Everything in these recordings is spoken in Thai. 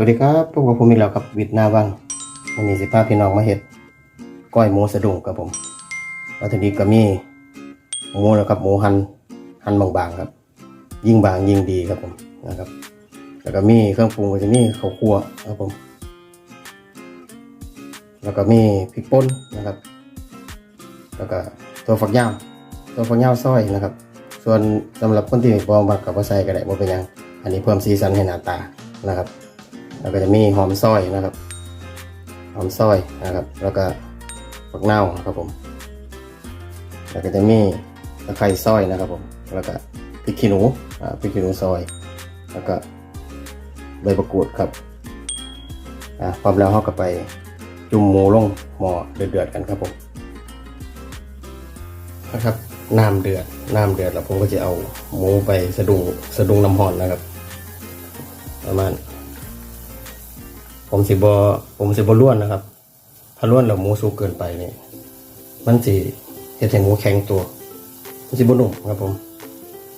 วัสดีครับพวกบผมอีกแล้วกับวิทย์หนาวังวันนี้สิพาพี่น้องมาเฮ็ดก้อยหมูสะดุ้งครับผมวัตถุดิบก็มีหมูแล้วครับหมูหันหันบางๆครับ ยิ่งบางยิ่งดีครับผมนะครับ แล้วก็มีเครื่องปรุงก็จะมีข้าวคั่วครับผม แล้วก็มีพริกป่นนะครับ แล้วก็ตัวฝักยาวตัวฝักยาวซอยนะครับ ส่วนสำหรับคนที่บ่มักกับบ่ใส่ก็ได้บ่เป็นหยังอันนี้เพิ่มสีสันให้หน้าตานะครับ แล้วก็จะมีหอมซอยนะครับ หอมซอยนะครับ แล้วก็ฝักเน่าครับผม แล้วก็จะมีตะไคร้ซอยนะครับผม แล้วก็พริกขี้หนูอ่าพริกขี้หนูซอย แล้วก็ใบมะกรูดครับอ่าพร้อมแล้วเราก็ไปจุ่มหมูลงหม้อเดือดๆกันครับผมนะครับน้ำเดือดน้ำเดือดแล้วผมก็จะเอาหมูไปสะดุงสะดุงน้ำห่อนนะครับ ประมาณ ผมสิบอผมสิบอล้วนนะครับ ถ้าล้วนแล้วหมูสุกเกินไปนี่มันสิเฮ็ดให้หมูแข็งตัว มันสิบนุ่มครับผม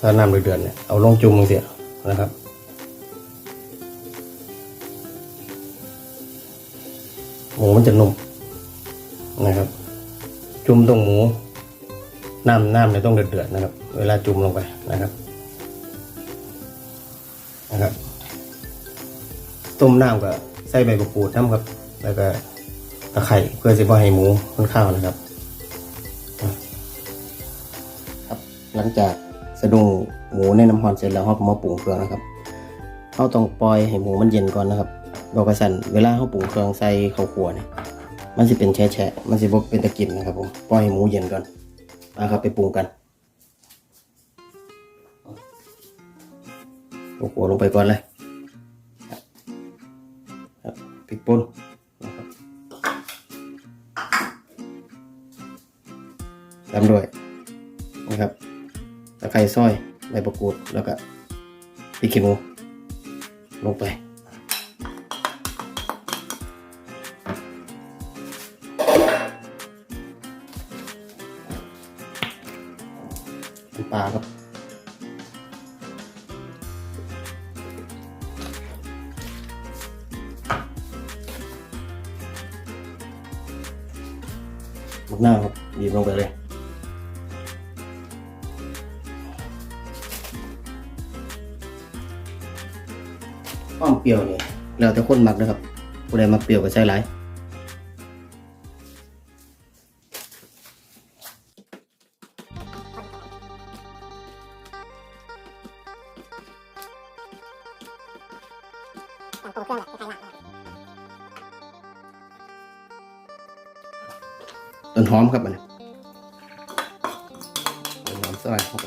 ถ้าน้ำเดือดเนี่ยเอาลงจุ่มเสียนะครับหมูมันจะนุ่มนะครับ จุ่มตรงหมูน้ำน้ำเนี่ยต้องเดือดๆนะครับ เวลาจุ่มลงไปนะครับนะครับ ต้มน้ำกับ ใส่ใบมะกรูดน้ำครับ แล้วก็ตะไคร่เพื่อจะบ่ให้หมูมันข้าวนะครับ ครับ หลังจากสะดุ้งหมูในน้ำฮอนเสร็จแล้วเราก็มาปรุงเครื่องนะครับเราต้องปล่อยให้หมูมันเย็นก่อนนะครับบอกกระสันเวลาเราปรุงเครื่องใส่ข้าวคั่วเนี่ยมันจะเป็นแฉะมันจะบกเป็นตะกินนะครับผมปล่อยให้หมูเย็นก่อนนะครับไปปรุงกันเอาหัวลงไปก่อนเลย พริกป่นนะครับตามด้วยนะครับตะไคร้ซอยใบมะกูดแล้วก็พริกขี้หนูลงไปปลาครับ มะนาวครับบีบลงไปเลย ความเปรี้ยวนี่แล้วแต่คนมักนะครับผู้ใดมักเปรี้ยวก็ใส่หลายต้นหลายินหอมครับมันต้นหอมซอยเข้าไป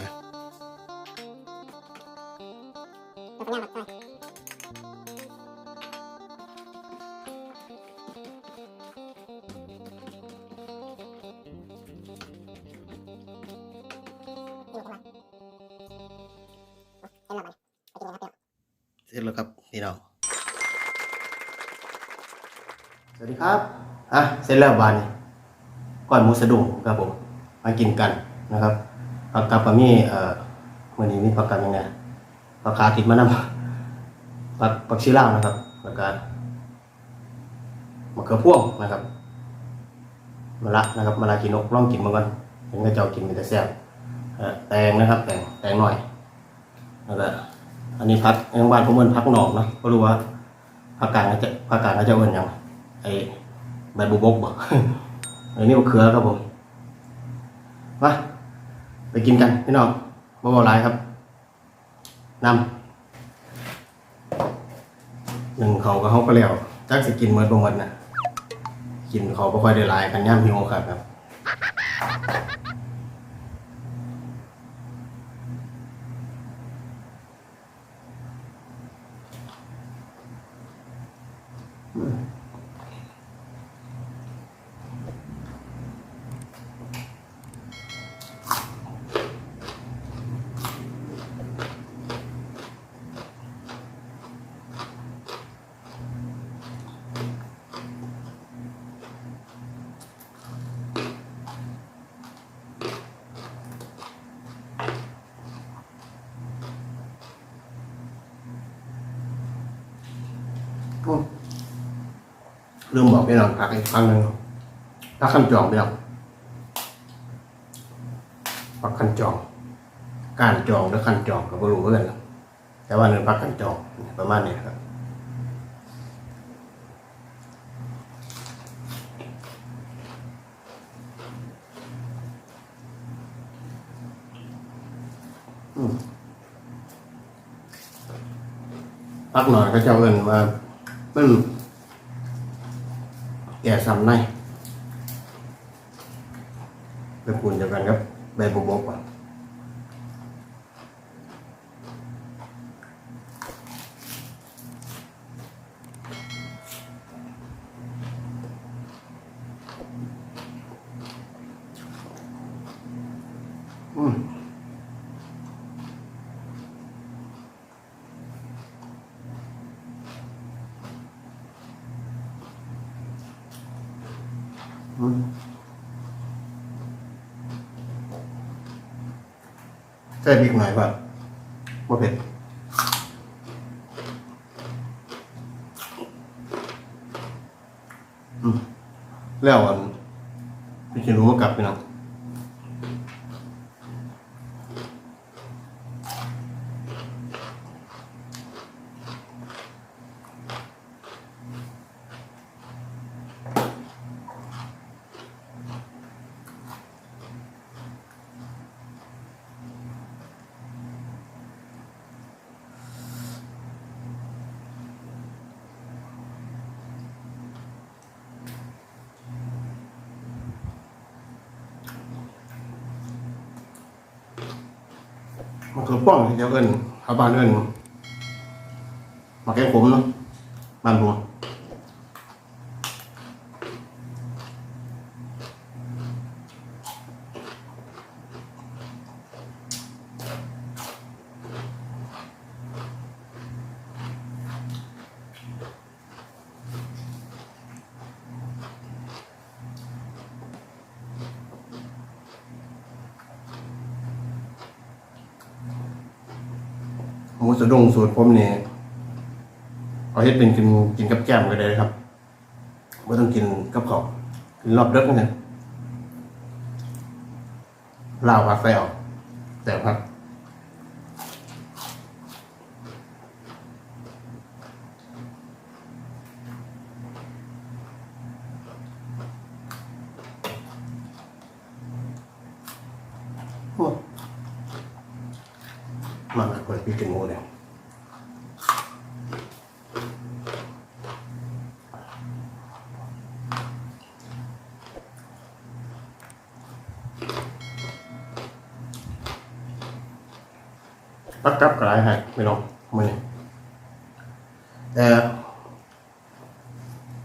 เสร็จแล้วครับพี่น้องสวัสดีครับ อะ เสร็จแล้วบานนี้ ก้อยหมูสะดุ้งครับผมมากินกันนะครับผักกับก็มีเอ่อมื่อนี้มีผักกับยังไงผักขาติดมานำผักผักชีลาวนะครับแล้วก็มะเขือพ่วงนะครับมะระนะครับมะระกินนกลองกินมาก่อนเห็นก็เจ้ากินเป็นแต่แซ่บแตงนะครับ แตงแตงหน่อยแล้วก็อันนี้พักยังบ้านผมเอิ้นพักหนอกนะก็รู้ว่าผักกาดเขาจะผักกาดเขาจะเอิ้นยังไอใบบุบกบ่ อันนี้มะเขือครับผมมาไปกินกันพี่น้องบ่บ่หลายครับนำหนึ่งเขาก็เขาก็แล้วจักสิกินเมื่อประมดน่ะกินเขาก็ค่อยได้หลายกันย่ำหิวครับครับ ลืมบอกพี่น้องพักอีกครั้งหนึ่งพักขั้นจองพี่น้องพักขั้นจอง การจองและขั้นจองก็ไม่รู้เหมือนกันแต่ว่าเนื้อพักขั้นจองประมาณนี้ครับพักหน่อยก็เจ้าเอินว่ามัน แก่ซ้ำในเป็นปุ่นเดียวกันครับใบบุบกอะอืม ใส่พริกหน่อยป่ะว่าเผ็ดแล้วอันพี่จะรู้ว่ากลับไปนะ มันคือป้องที่เจ้าเอิญเขาบ้านเอิญมาแกงผมเนาะบ้านผม หมูสะดุ้งสูตรผมเนี่ยเอาเฮ็ดเป็นกินกินกับแก้มก็ได้ครับไม่ต้องกินกับข้าวกินรอบเด็กนี่ลาวผักใส่ออกแต่พับอ้มาเปิดพี่กินหมูเนี่ยปั กกับกระไรให้ไม่น้องมือนี่แต่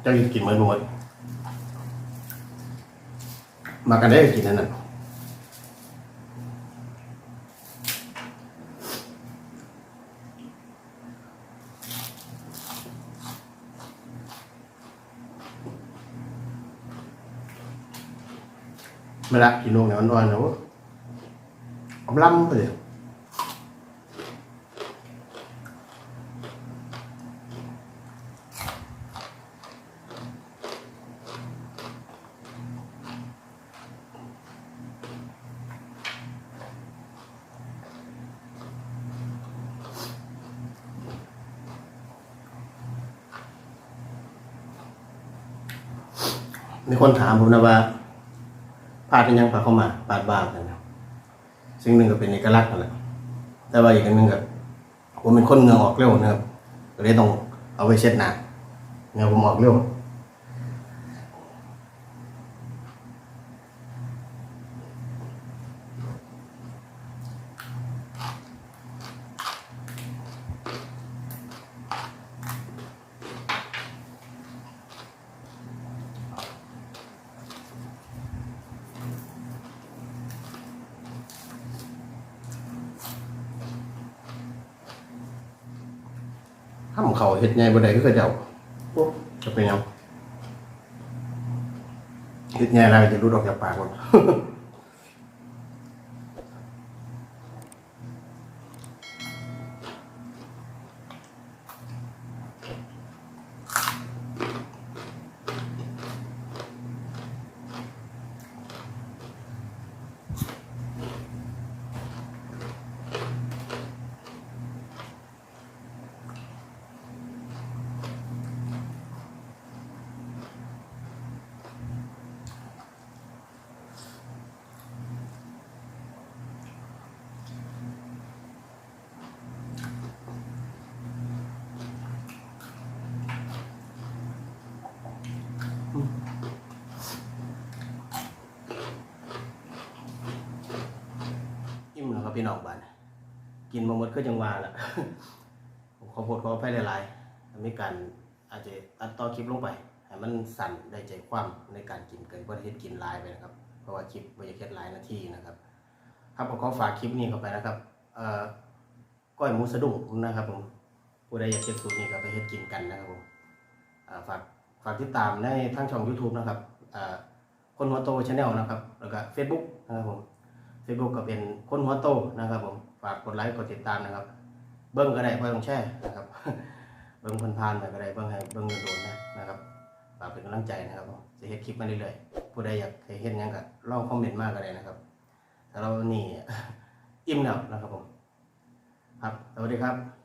เจะกินมือหนวดมากันได้กินนั่นน่ะไม่ละกินลงเนี่ยมันอ่อนนะเวะเอาล้ำไปเลย มีคนถามผมนะว่าพาดเป็นยังพาเข้ามาพาดบ้างกันนะสิ่งหนึ่งก็เป็นเอกลักษณ์นั่นแหละแต่ว่าอีกอันหนึ่งก็ผมเป็นคนเงือออกเร็วนะครับก็เลยต้องเอาไปเช็ดหนาเงือผมออกเร็ว เขาเห็ดไงบ่ได้ก็คือเจ้าปุ๊บจะเป็นยังเห็ดไงอะไรจะรุดออกจากปากหมด อิ่มแล้วครับพี่น้องบ้านกินมาหมดก็จังวาละขอโทษขออภัยหลายๆมีการอาจจะตัดต่อคลิปลงไปให้มันสั่นได้ใจความในการกินเกินประเทศกินลายไปนะครับ เพราะว่าคลิปบรรยากาศหลายนาทีนะครับ ครับผมขอฝากคลิปนี้เข้าไปนะครับเอ่อก้อยหมูสะดุ้งนะครับผมผู้ใดอยากเก็บสูตรนี้ก็ไปเฮ็ดกินกันนะครับผมฝาก ฝากติดตามในทั้งช่อง YouTube นะครับคนหัวโตชาแนลนะครับ แล้วก็ Facebook นะครับผม Facebook ก็เป็นคนหัวโตนะครับผม ฝากกดไลค์กดติดตามนะครับ เบิ้งก็ได้เบิ้งแช่นะครับ เบิ้งพันๆไปก็ได้เบิ้งให้เบิ้งโดนๆนะนะครับฝากเป็นกำลังใจนะครับผมจะเฮ็ดคลิปมาเรื่อยๆผู้ใดอยากเห็นยังก็ลองคอมเมนต์มาก็ได้นะครับแต่เรานี่อิ่มแล้วนะครับผม ครับ สวัสดีครับ